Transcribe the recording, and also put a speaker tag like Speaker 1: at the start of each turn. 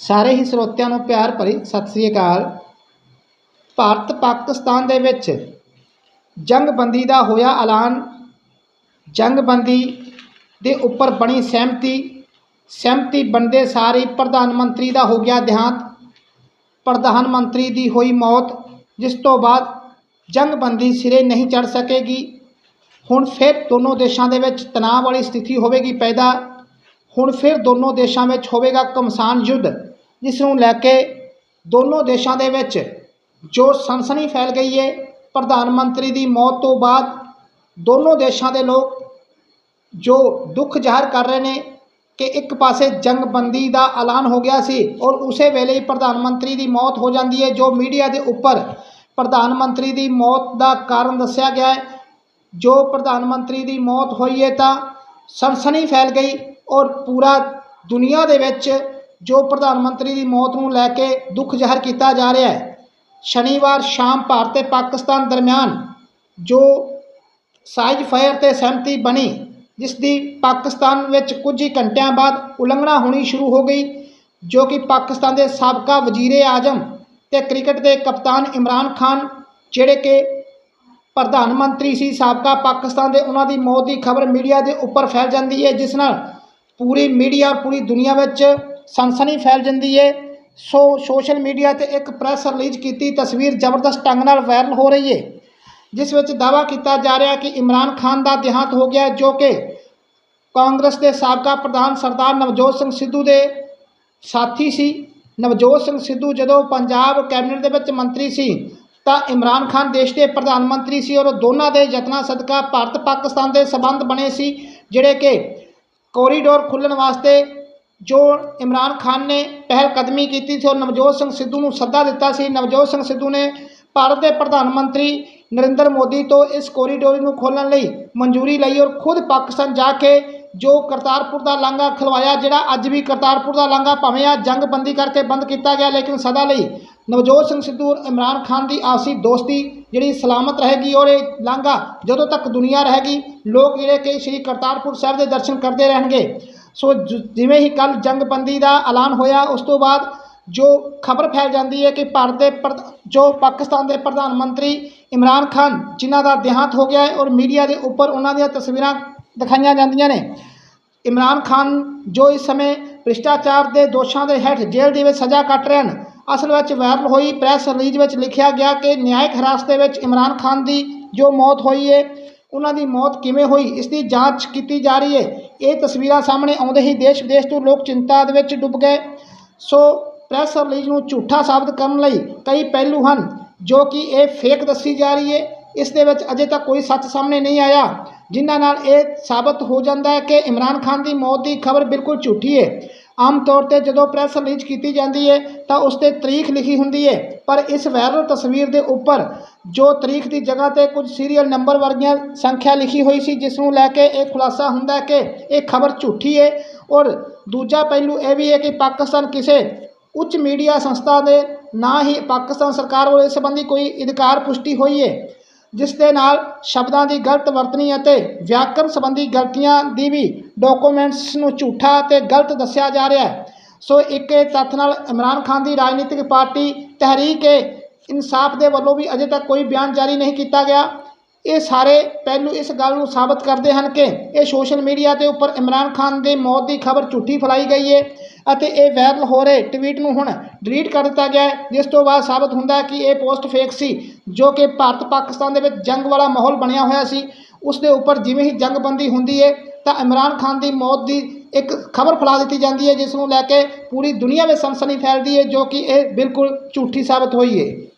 Speaker 1: ਸਾਰੇ ਹੀ ਸਰੋਤਿਆਂ ਨੂੰ ਪਿਆਰ ਭਰੀ ਸਤਿ ਸ੍ਰੀ ਅਕਾਲ। ਭਾਰਤ ਪਾਕਿਸਤਾਨ ਦੇ ਵਿੱਚ ਜੰਗਬੰਦੀ ਦਾ ਹੋਇਆ ਐਲਾਨ। ਜੰਗਬੰਦੀ ਦੇ ਉੱਪਰ ਬਣੀ ਸਹਿਮਤੀ। ਸਹਿਮਤੀ ਬਣਦੇ ਸਾਰੇ ਪ੍ਰਧਾਨ ਮੰਤਰੀ ਦਾ ਹੋ ਗਿਆ ਦੇਹਾਂਤ। ਪ੍ਰਧਾਨ ਮੰਤਰੀ ਦੀ ਹੋਈ ਮੌਤ, ਜਿਸ ਤੋਂ ਬਾਅਦ ਜੰਗਬੰਦੀ ਸਿਰੇ ਨਹੀਂ ਚੜ ਸਕੇਗੀ। ਹੁਣ ਫਿਰ ਦੋਨੋਂ ਦੇਸ਼ਾਂ ਦੇ ਵਿੱਚ ਤਣਾਅ ਵਾਲੀ ਸਥਿਤੀ ਹੋਵੇਗੀ ਪੈਦਾ। ਹੁਣ ਫਿਰ ਦੋਨੋਂ ਦੇਸ਼ਾਂ ਵਿੱਚ ਹੋਵੇਗਾ ਕਮਸਾਨ ਯੁੱਧ। ਜਿਸ ਨੂੰ ਲੈ ਕੇ ਦੋਨੋਂ ਦੇਸ਼ਾਂ ਦੇ ਵਿੱਚ ਜੋ ਸਨਸਨੀ ਫੈਲ ਗਈ ਹੈ ਪ੍ਰਧਾਨ ਮੰਤਰੀ ਦੀ ਮੌਤ ਤੋਂ ਬਾਅਦ ਦੋਨੋਂ ਦੇਸ਼ਾਂ ਦੇ ਲੋਕ ਜੋ ਦੁੱਖ ਜ਼ਾਹਰ ਕਰ ਰਹੇ ਨੇ ਕਿ ਇੱਕ ਪਾਸੇ ਜੰਗਬੰਦੀ ਦਾ ਐਲਾਨ ਹੋ ਗਿਆ ਸੀ ਔਰ ਉਸੇ ਵੇਲੇ ਹੀ ਪ੍ਰਧਾਨ ਮੰਤਰੀ ਦੀ ਮੌਤ ਹੋ ਜਾਂਦੀ ਹੈ ਜੋ ਮੀਡੀਆ ਦੇ ਉੱਪਰ ਪ੍ਰਧਾਨ ਮੰਤਰੀ ਦੀ ਮੌਤ ਦਾ ਕਾਰਨ ਦੱਸਿਆ ਗਿਆ ਹੈ ਜੋ ਪ੍ਰਧਾਨ ਮੰਤਰੀ ਦੀ ਮੌਤ ਹੋਈ ਹੈ ਤਾਂ ਸਨਸਨੀ ਫੈਲ ਗਈ ਔਰ ਪੂਰਾ ਦੁਨੀਆ ਦੇ ਵਿੱਚ ਜੋ ਪ੍ਰਧਾਨ ਮੰਤਰੀ ਦੀ ਮੌਤ ਨੂੰ ਲੈ ਕੇ ਦੁੱਖ ਜ਼ਾਹਰ ਕੀਤਾ ਜਾ ਰਿਹਾ ਹੈ, ਸ਼ਨੀਵਾਰ ਸ਼ਾਮ ਭਾਰਤ ਤੇ ਪਾਕਿਸਤਾਨ ਦਰਮਿਆਨ ਜੋ ਸਾਈਜ਼ ਫਾਇਰ ਤੇ ਸਹਿਮਤੀ ਬਣੀ, ਜਿਸ ਦੀ ਪਾਕਿਸਤਾਨ ਵਿੱਚ ਕੁਝ ਹੀ ਘੰਟਿਆਂ ਬਾਅਦ ਉਲੰਘਣਾ ਹੋਣੀ ਸ਼ੁਰੂ ਹੋ ਗਈ, ਜੋ ਕਿ ਪਾਕਿਸਤਾਨ ਦੇ ਸਾਬਕਾ ਵਜ਼ੀਰੇ ਆਜ਼ਮ ਤੇ ਕ੍ਰਿਕਟ ਦੇ ਕਪਤਾਨ ਇਮਰਾਨ ਖਾਨ, ਜਿਹੜੇ ਕਿ ਪ੍ਰਧਾਨ ਮੰਤਰੀ ਸੀ ਸਾਬਕਾ ਪਾਕਿਸਤਾਨ ਦੇ, ਉਹਨਾਂ ਦੀ ਮੌਤ ਦੀ ਖਬਰ ਮੀਡੀਆ ਦੇ ਉੱਪਰ ਫੈਲ ਜਾਂਦੀ ਹੈ, ਜਿਸ ਨਾਲ ਪੂਰੀ ਮੀਡੀਆ, ਪੂਰੀ ਦੁਨੀਆ ਵਿੱਚ ਸਨਸਨੀ ਫੈਲ ਜਾਂਦੀ ਹੈ ਸੋ ਸੋਸ਼ਲ ਮੀਡੀਆ ਤੇ ਇੱਕ ਪ੍ਰੈਸ ਰਿਲੀਜ਼ ਕੀਤੀ ਤਸਵੀਰ ਜ਼ਬਰਦਸਤ ਢੰਗ ਨਾਲ ਵਾਇਰਲ ਹੋ ਰਹੀ ਹੈ ਜਿਸ ਵਿੱਚ ਦਾਅਵਾ ਕੀਤਾ ਜਾ ਰਿਹਾ ਕਿ ਇਮਰਾਨ ਖਾਨ ਦਾ ਦੇਹਾਂਤ ਹੋ ਗਿਆ ਜੋ ਕਿ ਕਾਂਗਰਸ ਦੇ ਸਾਬਕਾ ਪ੍ਰਧਾਨ ਸਰਦਾਰ ਨਵਜੋਤ ਸਿੰਘ ਸਿੱਧੂ ਦੇ ਸਾਥੀ ਸੀ। ਨਵਜੋਤ ਸਿੰਘ ਸਿੱਧੂ ਜਦੋਂ ਪੰਜਾਬ ਕੈਬਨਿਟ ਦੇ ਵਿੱਚ ਮੰਤਰੀ ਸੀ, ਤਾਂ ਇਮਰਾਨ ਖਾਨ ਦੇਸ਼ ਦੇ ਪ੍ਰਧਾਨ ਮੰਤਰੀ ਸੀ ਔਰ ਦੋਨਾਂ ਦੇ ਯਤਨਾਂ ਸਦਕਾ ਭਾਰਤ ਪਾਕਿਸਤਾਨ ਦੇ ਸਬੰਧ ਬਣੇ ਸੀ, ਜਿਹੜੇ ਕਿ ਕੋਰੀਡੋਰ ਖੁੱਲ੍ਹਣ ਵਾਸਤੇ ਜੋ ਇਮਰਾਨ ਖਾਨ ਨੇ ਪਹਿਲ ਕਦਮੀ ਕੀਤੀ ਸੀ ਔਰ ਨਵਜੋਤ ਸਿੰਘ ਸਿੱਧੂ ਨੂੰ ਸੱਦਾ ਦਿੱਤਾ ਸੀ। ਨਵਜੋਤ ਸਿੰਘ ਸਿੱਧੂ ਨੇ ਭਾਰਤ ਦੇ ਪ੍ਰਧਾਨ ਮੰਤਰੀ ਨਰਿੰਦਰ ਮੋਦੀ ਤੋਂ ਇਸ ਕੋਰੀਡੋਰ ਨੂੰ ਖੋਲ੍ਹਣ ਲਈ ਮਨਜ਼ੂਰੀ ਲਈ ਔਰ ਖੁਦ ਪਾਕਿਸਤਾਨ ਜਾ ਕੇ ਜੋ ਕਰਤਾਰਪੁਰ ਦਾ ਲਾਂਘਾ ਖਲਵਾਇਆ, ਜਿਹੜਾ ਅੱਜ ਵੀ ਕਰਤਾਰਪੁਰ ਦਾ ਲਾਂਘਾ ਭਾਵੇਂ ਆ ਜੰਗਬੰਦੀ ਕਰਕੇ ਬੰਦ ਕੀਤਾ ਗਿਆ, ਲੇਕਿਨ ਸਦਾ ਲਈ ਨਵਜੋਤ ਸਿੰਘ ਸਿੱਧੂ ਔਰ ਇਮਰਾਨ ਖਾਨ ਦੀ ਆਪਸੀ ਦੋਸਤੀ ਜਿਹੜੀ ਸਲਾਮਤ ਰਹੇਗੀ ਔਰ ਇਹ ਲਾਂਘਾ ਜਦੋਂ ਤੱਕ ਦੁਨੀਆ ਰਹੇਗੀ, ਲੋਕ ਜਿਹੜੇ ਕਿ ਸ਼੍ਰੀ ਕਰਤਾਰਪੁਰ ਸਾਹਿਬ ਦੇ ਦਰਸ਼ਨ ਕਰਦੇ ਰਹਿਣਗੇ। ਸੋ ਜ- ਜਿਵੇਂ ਹੀ ਕੱਲ ਜੰਗਬੰਦੀ ਦਾ ਐਲਾਨ ਹੋਇਆ, ਉਸ ਤੋਂ ਬਾਅਦ ਜੋ ਖਬਰ ਫੈਲ ਜਾਂਦੀ ਹੈ ਕਿ ਭਾਰਤ ਦੇ ਪ੍ਰਧ- ਜੋ ਪਾਕਿਸਤਾਨ ਦੇ ਪ੍ਰਧਾਨ ਮੰਤਰੀ ਇਮਰਾਨ ਖਾਨ, ਜਿਨ੍ਹਾਂ ਦਾ ਦੇਹਾਂਤ ਹੋ ਗਿਆ ਹੈ ਔਰ ਮੀਡੀਆ ਦੇ ਉੱਪਰ ਉਹਨਾਂ ਦੀਆਂ ਤਸਵੀਰਾਂ ਦਿਖਾਈਆਂ ਜਾਂਦੀਆਂ ਨੇ, ਇਮਰਾਨ ਖਾਨ ਜੋ ਇਸ ਸਮੇਂ ਭ੍ਰਿਸ਼ਟਾਚਾਰ ਦੇ ਦੋਸ਼ਾਂ ਦੇ ਹੇਠ ਜੇਲ੍ਹ ਦੇ ਵਿੱਚ ਸਜ਼ਾ ਕੱਟ ਰਹੇ ਹਨ, ਅਸਲ ਵਿੱਚ ਵਾਇਰਲ ਹੋਈ ਪ੍ਰੈਸ ਰਿਲੀਜ਼ ਵਿੱਚ ਲਿਖਿਆ ਗਿਆ ਕਿ ਨਿਆਇਕ ਹਿਰਾਸਤ ਦੇ ਵਿੱਚ ਇਮਰਾਨ ਖਾਨ ਦੀ ਜੋ ਮੌਤ ਹੋਈ ਹੈ, ਉਹਨਾਂ ਦੀ ਮੌਤ ਕਿਵੇਂ ਹੋਈ, ਇਸ ਦੀ ਜਾਂਚ ਕੀਤੀ ਜਾ ਰਹੀ ਹੈ। ਇਹ ਤਸਵੀਰਾਂ ਸਾਹਮਣੇ ਆਉਂਦੇ ਹੀ ਦੇਸ਼ ਵਿਦੇਸ਼ ਤੋਂ ਲੋਕ ਚਿੰਤਾ ਦੇ ਵਿੱਚ ਡੁੱਬ ਗਏ। ਸੋ ਪ੍ਰੈਸ ਰਿਲੀਜ਼ ਨੂੰ ਝੂਠਾ ਸਾਬਤ ਕਰਨ ਲਈ ਕਈ ਪਹਿਲੂ ਹਨ, ਜੋ ਕਿ ਇਹ ਫੇਕ ਦੱਸੀ ਜਾ ਰਹੀ ਹੈ। ਇਸ ਦੇ ਵਿੱਚ ਅਜੇ ਤੱਕ ਕੋਈ ਸੱਚ ਸਾਹਮਣੇ ਨਹੀਂ ਆਇਆ, ਜਿਨ੍ਹਾਂ ਨਾਲ ਇਹ ਸਾਬਤ ਹੋ ਜਾਂਦਾ ਹੈ ਕਿ ਇਮਰਾਨ ਖਾਨ ਦੀ ਮੌਤ ਦੀ ਖਬਰ ਬਿਲਕੁਲ ਝੂਠੀ ਹੈ। ਆਮ ਤੌਰ ਤੇ ਜਦੋਂ ਪ੍ਰੈਸ ਰਿਲੀਜ਼ ਕੀਤੀ ਜਾਂਦੀ ਹੈ ਤਾਂ ਉਸ ਤੇ ਤਰੀਖ ਲਿਖੀ ਹੁੰਦੀ ਹੈ ਪਰ ਇਸ ਵਾਇਰਲ ਤਸਵੀਰ ਦੇ ਉੱਪਰ, ਜੋ ਤਰੀਖ ਦੀ ਜਗ੍ਹਾ ਤੇ ਕੁਝ ਸੀਰੀਅਲ ਨੰਬਰ ਵਰਗੀਆਂ ਸੰਖਿਆ ਲਿਖੀ ਹੋਈ ਸੀ, ਜਿਸ ਨੂੰ ਲੈ ਕੇ ਇਹ ਖੁਲਾਸਾ ਹੁੰਦਾ ਕਿ ਇਹ ਖਬਰ ਝੂਠੀ ਹੈ ਔਰ ਦੂਜਾ ਪਹਿਲੂ ਇਹ ਵੀ ਹੈ ਕਿ ਪਾਕਿਸਤਾਨ ਕਿਸੇ ਉੱਚ ਮੀਡੀਆ ਸੰਸਥਾ ਦੇ, ਨਾ ਹੀ ਪਾਕਿਸਤਾਨ ਸਰਕਾਰ ਵੱਲੋਂ ਇਸ ਸੰਬੰਧੀ ਕੋਈ ਅਧਿਕਾਰ ਪੁਸ਼ਟੀ ਹੋਈ ਹੈ ਜਿਸ ਦੇ ਨਾਲ ਸ਼ਬਦਾਂ ਦੀ ਗਲਤ ਵਰਤਣੀ ਅਤੇ ਵਿਆਕਰਨ ਸੰਬੰਧੀ ਗਲਤੀਆਂ ਦੀ ਵੀ ਡਾਕੂਮੈਂਟਸ ਨੂੰ ਝੂਠਾ ਅਤੇ ਗਲਤ ਦੱਸਿਆ ਜਾ ਰਿਹਾ ਹੈ। ਸੋ ਇੱਕ ਇਹ ਤੱਥ ਨਾਲ ਇਮਰਾਨ ਖਾਨ ਦੀ ਰਾਜਨੀਤਿਕ ਪਾਰਟੀ ਤਹਿਰੀਕ ਏ ਇਨਸਾਫ ਦੇ ਵੱਲੋਂ ਵੀ ਅਜੇ ਤੱਕ ਕੋਈ ਬਿਆਨ ਜਾਰੀ ਨਹੀਂ ਕੀਤਾ ਗਿਆ। ਇਹ ਸਾਰੇ ਪਹਿਲੂ ਇਸ ਗੱਲ ਨੂੰ ਸਾਬਤ ਕਰਦੇ ਹਨ ਕਿ ਇਹ ਸੋਸ਼ਲ ਮੀਡੀਆ ਦੇ ਉੱਪਰ ਇਮਰਾਨ ਖਾਨ ਦੇ ਮੌਤ ਦੀ ਖਬਰ ਝੂਠੀ ਫੈਲਾਈ ਗਈ ਹੈ ਅਤੇ ਇਹ ਵਾਇਰਲ ਹੋ ਰਹੇ ਟਵੀਟ ਨੂੰ ਹੁਣ ਡਿਲੀਟ ਕਰ ਦਿੱਤਾ ਗਿਆ ਹੈ, ਜਿਸ ਤੋਂ ਬਾਅਦ ਸਾਬਤ ਹੁੰਦਾ ਹੈ ਕਿ ਇਹ ਪੋਸਟ ਫੇਕ ਸੀ, ਜੋ ਕਿ ਭਾਰਤ ਪਾਕਿਸਤਾਨ ਦੇ ਵਿੱਚ ਜੰਗ ਵਾਲਾ ਮਾਹੌਲ ਬਣਿਆ ਹੋਇਆ ਸੀ। ਉਸ ਦੇ ਉੱਪਰ ਜਿਵੇਂ ਹੀ ਜੰਗਬੰਦੀ ਹੁੰਦੀ ਹੈ ਤਾਂ ਇਮਰਾਨ ਖਾਨ ਦੀ ਮੌਤ ਦੀ ਇੱਕ ਖਬਰ ਫੈਲਾ ਦਿੱਤੀ ਜਾਂਦੀ ਹੈ ਜਿਸ ਨੂੰ ਲੈ ਕੇ ਪੂਰੀ ਦੁਨੀਆ ਵਿੱਚ ਸਨਸਨੀ ਫੈਲਦੀ ਹੈ ਜੋ ਕਿ ਇਹ ਬਿਲਕੁਲ ਝੂਠੀ ਸਾਬਤ ਹੋਈ ਹੈ